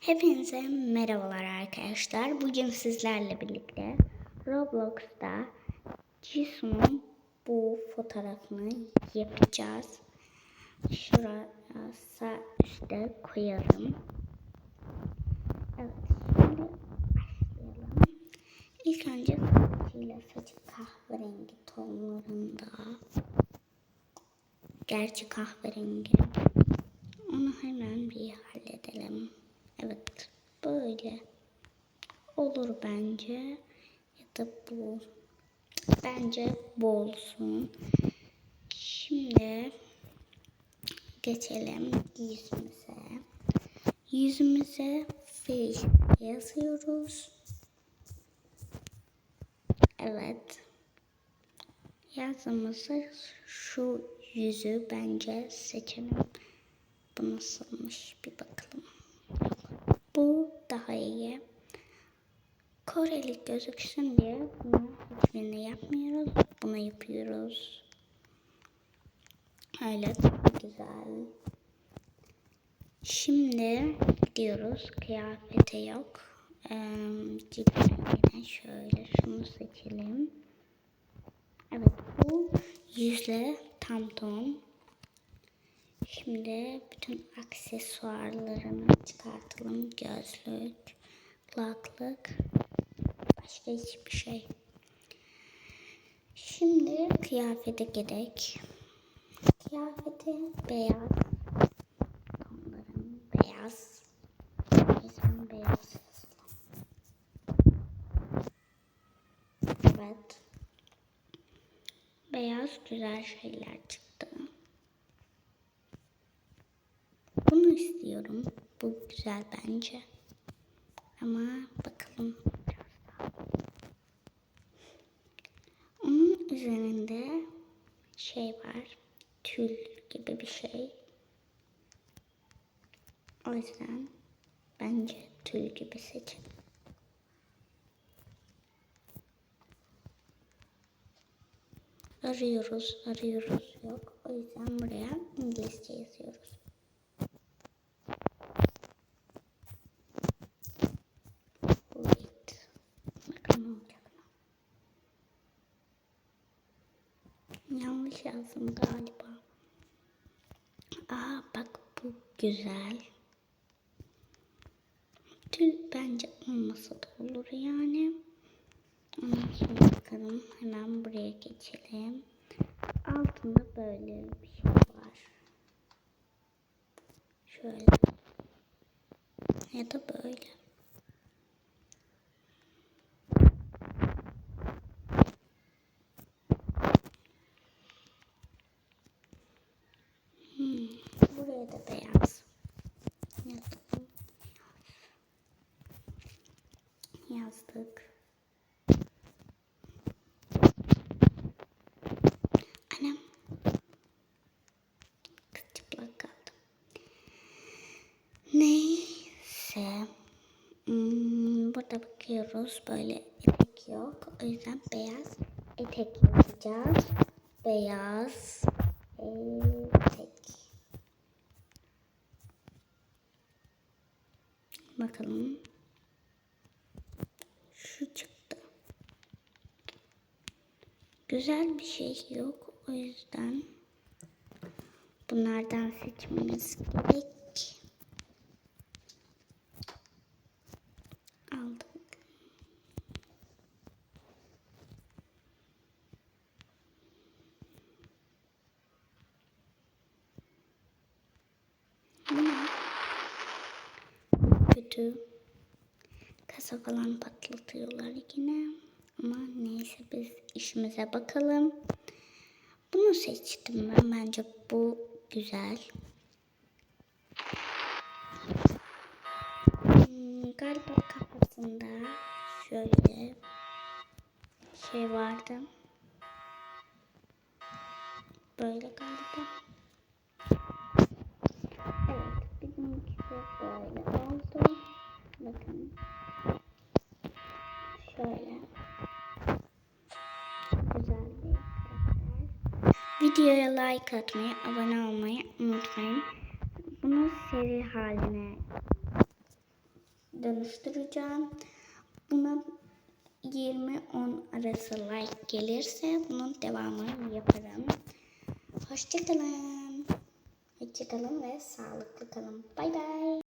Hepinize merhabalar arkadaşlar. Bugün sizlerle birlikte Roblox'ta Jisoo'nun bu fotoğrafını yapacağız. Şuraya sağ üstte koyalım. Evet, şimdi başlayalım. İlk önce saçıyla saçı kahverengi tonlarında. Gerçi kahverengi. Onu hemen bir halledelim. Evet, böyle olur bence. Ya da bu. Bence bu olsun. Şimdi geçelim yüzümüze. Yüzümüze face yazıyoruz. Evet. Yazımızı şu yüzü bence seçelim. Bu nasılmış bir bakalım. Bu daha iyi. Koreli gözüksün diye bunu hiçbirini yapmıyoruz. Bunu yapıyoruz. Öyle çok güzel. Şimdi gidiyoruz. Kıyafete yok. Ee, şöyle şunu seçelim. Evet bu yüzle tam ton. Şimdi bütün aksesuarlarını çıkartalım. Gözlük, kulaklık, başka hiçbir şey. Şimdi kıyafete gerek. Kıyafete beyaz. Tonların beyaz. Bizim beyaz. Evet. Beyaz güzel şeyler çıktı. Bunu istiyorum. Bu güzel bence. Ama bakalım üzerinde şey var. Tül gibi bir şey. O yüzden bence tül gibi seçin. Arıyoruz, arıyoruz yok. O yüzden buraya İngilizce yazıyoruz. Yanlış yazdım galiba. Aa bak bu güzel. Tül bence olmasa da olur yani. Ondan sonra bakalım. Hemen buraya geçelim. Altında böyle bir şey var. Şöyle. Ya da böyle. Hmm, buraya da beyaz. Yazdım. Yazdık. Anam. Kız çıplak kaldım. Neyse. Hmm, burada bakıyoruz. Böyle etek yok. O yüzden beyaz etek yapacağız. Beyaz etek. Bakalım. Şu çıktı. Güzel bir şey yok. O yüzden bunlardan seçmemiz gerek. Aldım. Kötü. Kasa falan patlatıyorlar yine. Ama neyse biz işimize bakalım. Bunu seçtim ben. Bence bu güzel. Hmm, galiba kafasında şöyle şey vardı. Böyle galiba. Evet, bizimkisi böyle oldu. Bakın. Şöyle. Güzel bir karakter. Videoya like atmayı, abone olmayı unutmayın. Bunu seri haline dönüştüreceğim. Buna 20-10 arası like gelirse bunun devamını yaparım. Hoşçakalın. Hoşçakalın ve sağlıklı kalın. Bay bay.